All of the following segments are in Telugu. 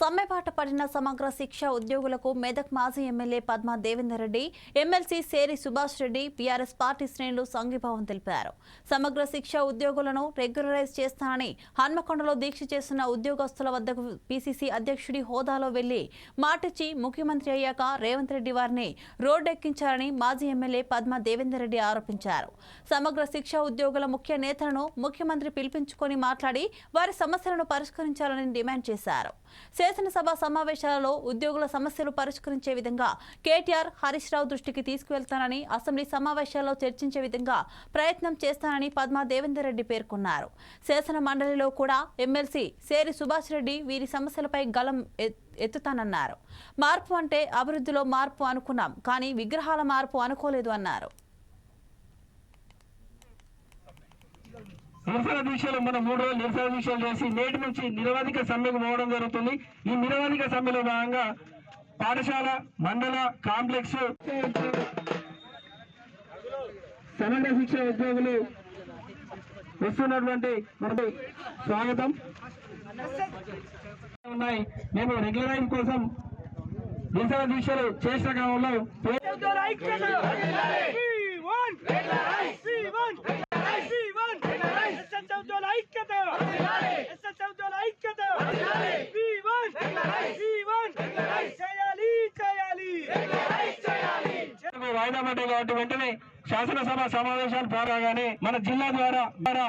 సమ్మెబాట పడిన సమగ్ర శిక్ష ఉద్యోగులకు మెదక్ మాజీ MLA Padma Devender Reddy MLC Seri Subhash Reddy BRS party శ్రేణులు సంఘీభావం తెలిపారు. సమగ్ర శిక్ష ఉద్యోగులను రెగ్యులరైజ్ చేస్తానని హన్మకొండలో దీక్ష చేస్తున్న ఉద్యోగస్తుల వద్దకు పీసీసీ అధ్యక్షుడి హోదాలో వెళ్ళి మాటిచ్చి ముఖ్యమంత్రి అయ్యాక రేవంత్ రెడ్డి వారిని రోడ్డెక్కించారని మాజీ ఎమ్మెల్యే పద్మా దేవేందర్ రెడ్డి ఆరోపించారు. సమగ్ర శిక్ష ఉద్యోగుల ముఖ్య నేతలను ముఖ్యమంత్రి పిలిపించుకొని మాట్లాడి వారి సమస్యలను పరిష్కరించాలని డిమాండ్ చేశారు. శాసనసభ సమావేశాలలో ఉద్యోగుల సమస్యలు పరిష్కరించే విధంగా కేటీఆర్ హరీష్ రావు దృష్టికి తీసుకువెళ్తానని అసెంబ్లీ సమావేశాల్లో చర్చించే విధంగా ప్రయత్నం చేస్తానని పద్మా దేవేందర్ రెడ్డి పేర్కొన్నారు. శాసన మండలిలో కూడా ఎమ్మెల్సీ సేరి సుభాష్ రెడ్డి వీరి సమస్యలపై గలం ఎత్- ఎత్తుతానన్నారు. మార్పు అంటే అభివృద్ధిలో మార్పు అనుకున్నాం కానీ విగ్రహాల మార్పు అనుకోలేదు అన్నారు. నిరసన దీక్షలు మనం మూడు రోజులు నిరసన దీక్షలు చేసి నేటి నుంచి నిరవధిక సమ్మెకు పోవడం జరుగుతుంది. ఈ నిరవధిక సమ్మెలో భాగంగా పాఠశాల మండల కాంప్లెక్స్ సమగ్ర శిక్ష ఉద్యోగులు వస్తున్నటువంటి మనకి స్వాగతం. ఉన్నాయి. మేము రెగ్యులరైజ్ కోసం నిరసన దీక్షలు చేసిన క్రమంలో వాయిదా పడ్డాయి కాబట్టి వెంటనే శాసనసభ సమావేశాలు ప్రారంభంగానే మన జిల్లా ద్వారా ద్వారా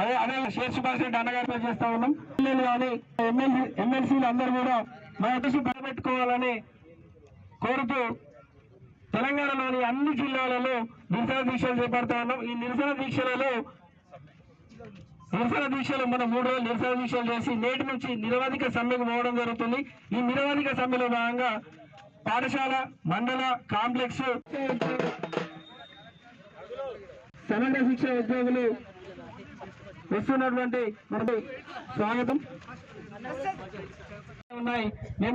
అదే అదే షేర్ సుభాష్ రెడ్డి అన్నగారితో చేస్తా ఉన్నాం. ఎమ్మెల్యేలు కానీ ఎమ్మెల్సీ ఎమ్మెల్సీలు అందరూ కూడా మన దృష్టి పెట్టుకోవాలని కోరుతూ తెలంగాణలోని అన్ని జిల్లాలలో నిరసన దీక్షలు చేపడతా ఉన్నాం. ఈ నిరసన దీక్షలలో నిరసన దీక్షలు మనం మూడు రోజులు నిరసన దీక్షలు చేసి నేటి నుంచి నిరవధిక సమ్మెకు పోవడం జరుగుతుంది. ఈ నిరవధిక సమ్మెలో భాగంగా పాఠశాల మండల కాంప్లెక్స్. సమగ్ర శిక్ష ఉద్యోగులు వస్తున్నటువంటి మనకి స్వాగతం. ఉన్నాయి. మేము